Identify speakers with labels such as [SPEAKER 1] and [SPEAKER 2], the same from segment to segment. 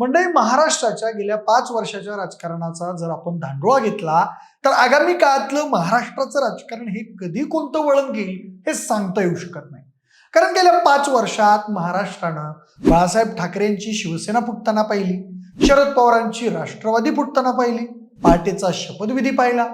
[SPEAKER 1] मंडळी महाराष्ट्राच्या गेल्या पाच वर्षाच्या राजकारणाचा जर आपण धांडोळा घेतला तर आगामी काळातलं महाराष्ट्राचं राजकारण हे कधी कोणतं वळण घेईल हे सांगता येऊ शकत नाही. कारण गेल्या पाच वर्षात महाराष्ट्रानं बाळासाहेब ठाकरेंची शिवसेना फुटताना पाहिली शरद पवारांची राष्ट्रवादी फुटताना पाहिली पार्टीचा शपथविधी पाहिला.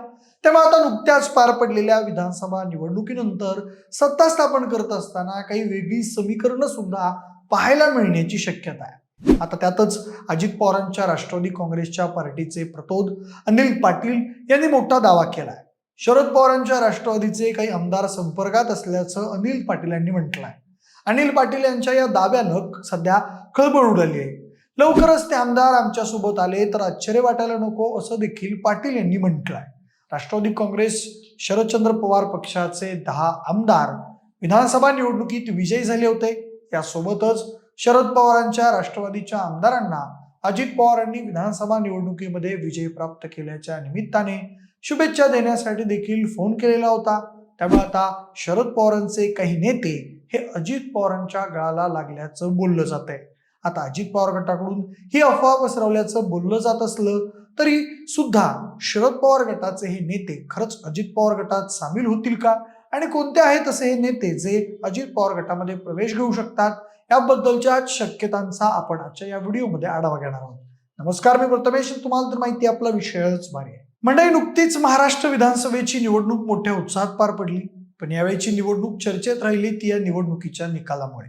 [SPEAKER 1] त्यामुळे आता नुकत्याच पार पडलेल्या विधानसभा निवडणुकीनंतर सत्ता स्थापन करत असताना काही वेगळी समीकरणं सुद्धा पाहायला मिळण्याची शक्यता आहे. आता त्यातच अजित पवारांच्या राष्ट्रवादी काँग्रेसच्या पार्टीचे प्रतोद अनिल पाटील यांनी मोठा दावा केलाय. शरद पवारांच्या राष्ट्रवादीचे काही आमदार संपर्कात असल्याचं अनिल पाटील यांनी म्हटलंय. अनिल पाटील यांच्या या दाव्यानं सध्या खळबळ उडाली आहे. लवकरच ते आमदार आमच्यासोबत आले तर आश्चर्य वाटायला नको असं देखील पाटील यांनी म्हटलंय. राष्ट्रवादी काँग्रेस शरदचंद्र पवार पक्षाचे दहा आमदार विधानसभा निवडणुकीत विजयी झाले होते. यासोबतच शरद पवारांच्या राष्ट्रवादीच्या आमदारांना अजित पवारांनी विधानसभा निवडणुकीमध्ये विजय प्राप्त केल्याच्या निमित्ताने शुभेच्छा देण्यासाठी देखील फोन केलेला होता. त्यामुळे आता शरद पवारांचे काही नेते हे अजित पवारांच्या गळाला लागल्याचं बोललं जात आहे आता अजित पवार गटाकडून ही अफवा पसरवल्याचं बोललं जात असलं तरी सुद्धा शरद पवार गटाचे हे नेते खरंच अजित पवार गटात सामील होतील का? आणि कोणते आहेत असे हे नेते जे अजित पवार गटामध्ये प्रवेश घेऊ शकतात? याबद्दलच्या शक्यतांचा आपण आजच्या या व्हिडिओमध्ये आढावा घेणार आहोत. नमस्कार मी प्रथमेश. तुम्हाला तर माहिती आपला विषयच भारी आहे. मंडळी नुकतीच महाराष्ट्र विधानसभेची निवडणूक मोठ्या उत्साहात पार पडली. पण यावेळीची निवडणूक चर्चेत राहिली ती या निवडणुकीच्या निकालामुळे.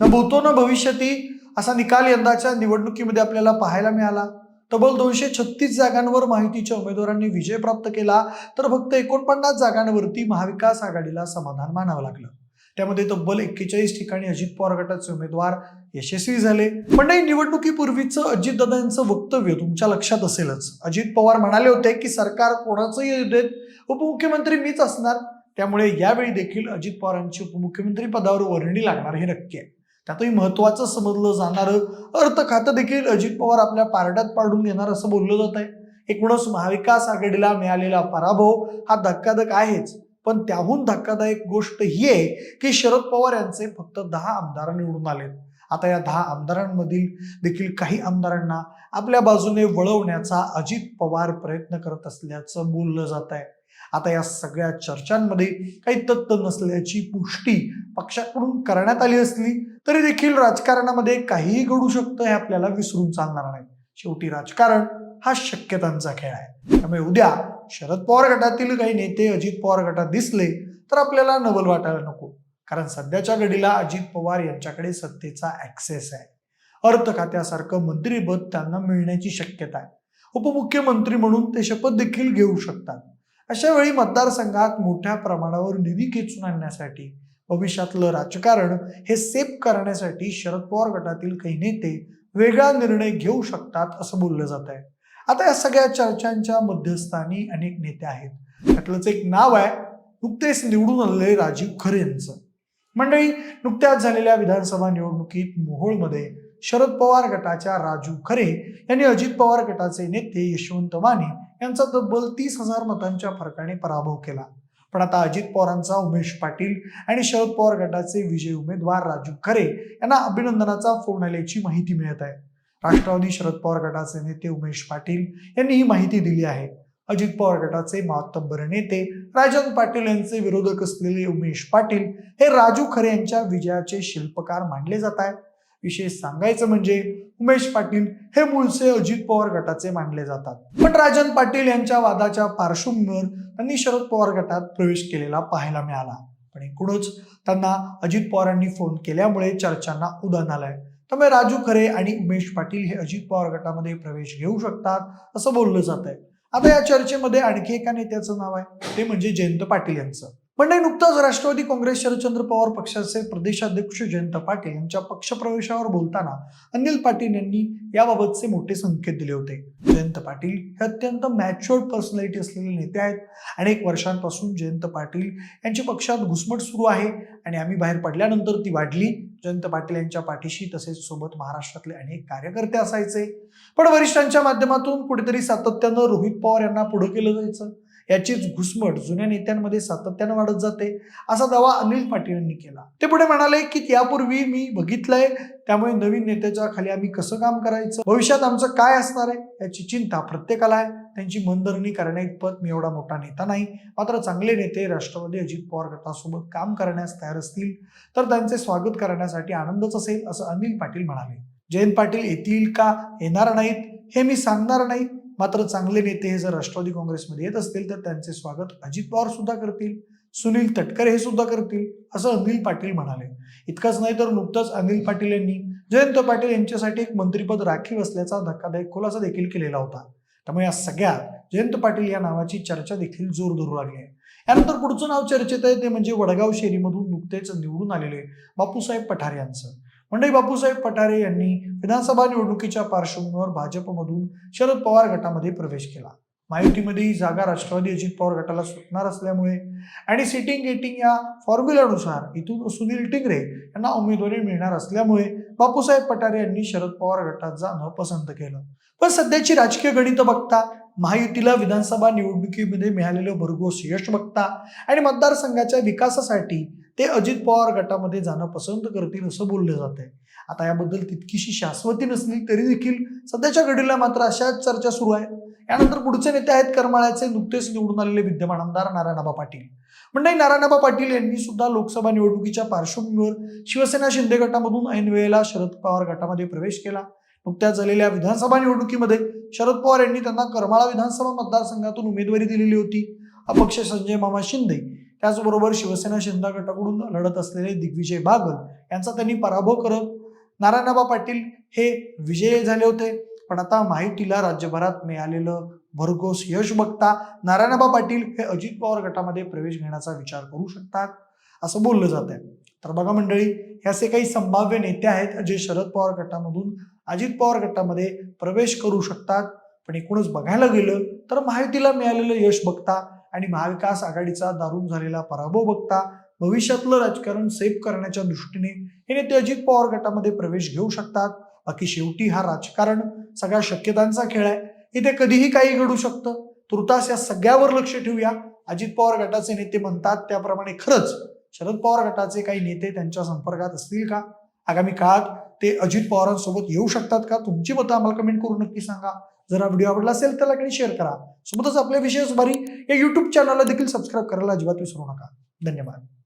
[SPEAKER 1] न भूतो न भविष्यती असा निकाल यंदाच्या निवडणुकीमध्ये आपल्याला पाहायला मिळाला. तब्बल दोनशे छत्तीस जागांवर माहितीच्या उमेदवारांनी विजय प्राप्त केला तर फक्त एकोणपन्नास जागांवरती महाविकास आघाडीला समाधान मानावं लागलं. त्यामध्ये तब्बल एक्केचाळीस ठिकाणी अजित पवार गटाचे उमेदवार यशस्वी झाले. पण नाही निवडणुकीपूर्वीचं अजितदादांचं वक्तव्य तुमच्या लक्षात असेलच. अजित पवार म्हणाले होते की सरकार कोणाचंही येऊ देत उपमुख्यमंत्री मीच असणार. त्यामुळे यावेळी देखील अजित पवारांची उपमुख्यमंत्री पदावर वर्णी लागणार हे नक्की आहे. त्यातही महत्वाचं समजलं जाणारं अर्थ खातं देखील अजित पवार आपल्या पारड्यात पाडून घेणार असं बोललं जात आहे. एकूणच महाविकास आघाडीला मिळालेला पराभव हा धक्काधक आहेच. पण त्याहून धक्कादायक गोष्ट ही आहे की शरद पवार यांचे फक्त दहा आमदार निवडून आलेत. आता या दहा आमदारांमधील देखील काही आमदारांना आपल्या बाजूने वळवण्याचा अजित पवार प्रयत्न करत असल्याचं बोललं जात आहे. आता या सगळ्या चर्चांमध्ये काही तथ्य नसल्याची पुष्टी पक्षाकडून करण्यात आली असली तरी देखील राजकारणामध्ये काहीही घडू शकतं हे आपल्याला विसरून चालणार नाही. शेवटी राजकारण हा शक्यतांचा खेळ आहे. त्यामुळे उद्या शरद पवार गटातील काही नेते अजित पवार गटात दिसले तर आपल्याला नवल वाटायला नको. कारण सध्याच्या घडीला अजित पवार यांच्याकडे सत्तेचा ऍक्सेस आहे. अर्थ खात्यासारखं मंत्रीपद त्यांना मिळण्याची शक्यता आहे. उपमुख्यमंत्री म्हणून ते शपथ देखील घेऊ शकतात. अशा वेळी मतदारसंघात मोठ्या प्रमाणावर निधी खेचून आणण्यासाठी भविष्यातलं राजकारण हे सेफ करण्यासाठी शरद पवार गटातील काही नेते वेगळा निर्णय घेऊ शकतात असं बोललं जात आहे. आता या सगळ्या चर्चांच्या मध्यस्थानी अनेक नेते आहेत. त्यातलंच एक नाव आहे नुकतेच निवडून आलेले राजीव खरे यांचं. मंडळी नुकत्याच झालेल्या विधानसभा निवडणुकीत मोहोळमध्ये शरद पवार गटाच्या राजू खरे यांनी अजित पवार गटाचे नेते यशवंत माने यांचा तब्बल तीस हजार मतांच्या फरकाने पराभव केला. पण आता अजित पवारांचा उमेश पाटील आणि शरद पवार गटाचे विजय उमेदवार राजू खरे यांना अभिनंदनाचा फोन आल्याची माहिती मिळत आहे. राष्ट्रवादी शरद पवार गटाचे नेते उमेश पाटील यांनी ही माहिती दिली आहे. अजित पवार गटाचे मातब्बर नेते राजन पाटील यांचे विरोधक असलेले उमेश पाटील हे राजू खरे यांच्या विजयाचे शिल्पकार मानले जात आहेत. विशेष सांगायचं म्हणजे उमेश पाटील हे मूळचे अजित पवार गटाचे मानले जातात. पण राजन पाटील यांच्या वादाच्या पार्श्वभूमीवर त्यांनी शरद पवार गटात प्रवेश केलेला पाहायला मिळाला. पण एकूणच त्यांना अजित पवारांनी फोन केल्यामुळे चर्चांना उदाहरण आलंय. त्यामुळे राजू खरे आणि उमेश पाटील हे अजित पवार गटामध्ये प्रवेश घेऊ शकतात असं बोललं जात आहे आता या चर्चेमध्ये आणखी एका नेत्याचं नाव आहे. ते म्हणजे जयंत पाटील यांचं. म्हणजे नुकताच राष्ट्रवादी काँग्रेस शरदचंद्र पवार पक्षाचे प्रदेशाध्यक्ष जयंत पाटील यांच्या पक्षप्रवेशावर बोलताना अनिल पाटील यांनी याबाबतचे मोठे संकेत दिले होते. जयंत पाटील हे अत्यंत मॅच्युअर्ड पर्सनॅलिटी असलेले नेते आहेत अनेक वर्षांपासून जयंत पाटील यांची पक्षात घुसमट सुरू आहे आणि आम्ही बाहेर पडल्यानंतर ती वाढली. जयंत पाटील यांच्या पाठीशी तसेच सोबत महाराष्ट्रातले अनेक कार्यकर्ते असायचे. पण वरिष्ठांच्या माध्यमातून कुठेतरी सातत्यानं रोहित पवार यांना पुढे केलं जायचं. याचीच घुसमट जुन्या नेत्यांमध्ये सातत्यानं वाढत जाते. असा दावा अनिल पाटील यांनी केला. ते पुढे म्हणाले की यापूर्वी मी बघितलंय त्यामुळे नवीन नेत्याच्या खाली आम्ही कसं काम करायचं? भविष्यात आमचं काय असणार आहे? याची चिंता प्रत्येकाला आहे. त्यांची मनधरणी करण्याइतपत मी एवढा मोठा नेता नाही. मात्र चांगले नेते राष्ट्रवादी अजित पवार गटासोबत काम करण्यास तयार असतील तर त्यांचे स्वागत करण्यासाठी आनंदच असेल असं अनिल पाटील म्हणाले. जयंत पाटील येतील का? येणार नाहीत हे मी सांगणार नाही. मात्र चांगले नेते हे जर राष्ट्रवादी काँग्रेसमध्ये येत असतील तर त्यांचे स्वागत अजित पवार सुद्धा करतील सुनील तटकरे हे सुद्धा करतील असं अनिल पाटील म्हणाले. इतकंच नाही तर नुकतंच अनिल पाटील यांनी जयंत पाटील यांच्यासाठी एक मंत्रिपद राखीव असल्याचा धक्कादायक खुलासा देखील केलेला होता. त्यामुळे या सगळ्यात जयंत पाटील या नावाची चर्चा देखील जोर धरू लागली आहे. यानंतर पुढचं नाव चर्चेत आहे ते म्हणजे वडगाव शेरीमधून नुकतेच निवडून आलेले बापूसाहेब पठारे यांचं. मंडळी बापूसाहेब पठारे यांनी विधानसभा निवडणुकीच्या पार्श्वभूमीवर भाजपमधून शरद पवार गटामध्ये प्रवेश केला. महायुतीमध्ये ही जागा राष्ट्रवादी अजित पवार गटाला सुटणार असल्यामुळे आणि सिटिंग गेटिंग या फॉर्म्युल्यानुसार इथून सुनील टिंगरे यांना उमेदवारी मिळणार असल्यामुळे बापूसाहेब पठारे यांनी शरद पवार गटात जाणं पसंत केलं. पण सध्याची राजकीय गणित बघता महायुतीला विधानसभा निवडणुकीमध्ये मिळालेलं भरघोस यश बघता आणि मतदारसंघाच्या विकासासाठी ते अजित पवार गटामध्ये जाणं पसंत करतील असं बोललं जात आहे. आता याबद्दल तितकीशी शाश्वती नसली तरी देखील सध्याच्या घडीला मात्र अशाच चर्चा सुरू आहे. यानंतर पुढचे नेते आहेत करमाळ्याचे नुकतेच निवडून आलेले विद्यमान आमदार नारायणबा पाटील. म्हणजे नारायणबा पाटील यांनी सुद्धा लोकसभा निवडणुकीच्या पार्श्वभूमीवर शिवसेना शिंदे गटामधून ऐन वेळेला शरद पवार गटामध्ये प्रवेश केला. नुकत्याच झालेल्या विधानसभा निवडणुकीमध्ये शरद पवार यांनी त्यांना करमाळा विधानसभा मतदारसंघातून उमेदवारी दिलेली होती. अपक्ष संजय मामा शिंदे त्याचबरोबर शिवसेना शिंदा गटाकडून लढत असलेले दिग्विजय बागल यांचा त्यांनी पराभव करत नारायणबा पाटील हे विजयी झाले होते. पण आता माहितीला राज्यभरात मिळालेलं भरघोस यश बघता नारायणबा पाटील हे अजित पवार गटामध्ये प्रवेश घेण्याचा विचार करू शकतात असं बोललं जात आहे. तर बघा मंडळी हे असे काही संभाव्य नेते आहेत जे शरद पवार गटामधून अजित पवार गटामध्ये प्रवेश करू शकतात. पण एकूणच बघायला गेलं तर माहितीला मिळालेलं यश बघता आणि महाविकास आघाडीचा दारुण झालेला पराभव बघता भविष्यातलं राजकारण सेफ करण्याच्या दृष्टीने हे नेते अजित पवार गटामध्ये प्रवेश घेऊ शकतात. बाकी शेवटी हा राजकारण सगळ्या शक्यतांचा खेळ आहे. इथे कधीही काही घडू शकतं. तुर्तास या सगळ्यावर लक्ष ठेवूया. अजित पवार गटाचे नेते म्हणतात त्याप्रमाणे खरंच शरद पवार गटाचे काही नेते त्यांच्या संपर्कात असतील का? आगामी काळात ते अजित पवारांसोबत येऊ शकतात का? तुमची मतं आम्हाला कमेंट करून नक्की सांगा. जर हा व्हिडिओ आवडला असेल तर लाईक आणि शेअर करा. सोबतच आपल्या विषय सुमारी या युट्यूब चॅनलला देखील सबस्क्राईब करायला अजिबात विसरू नका. धन्यवाद.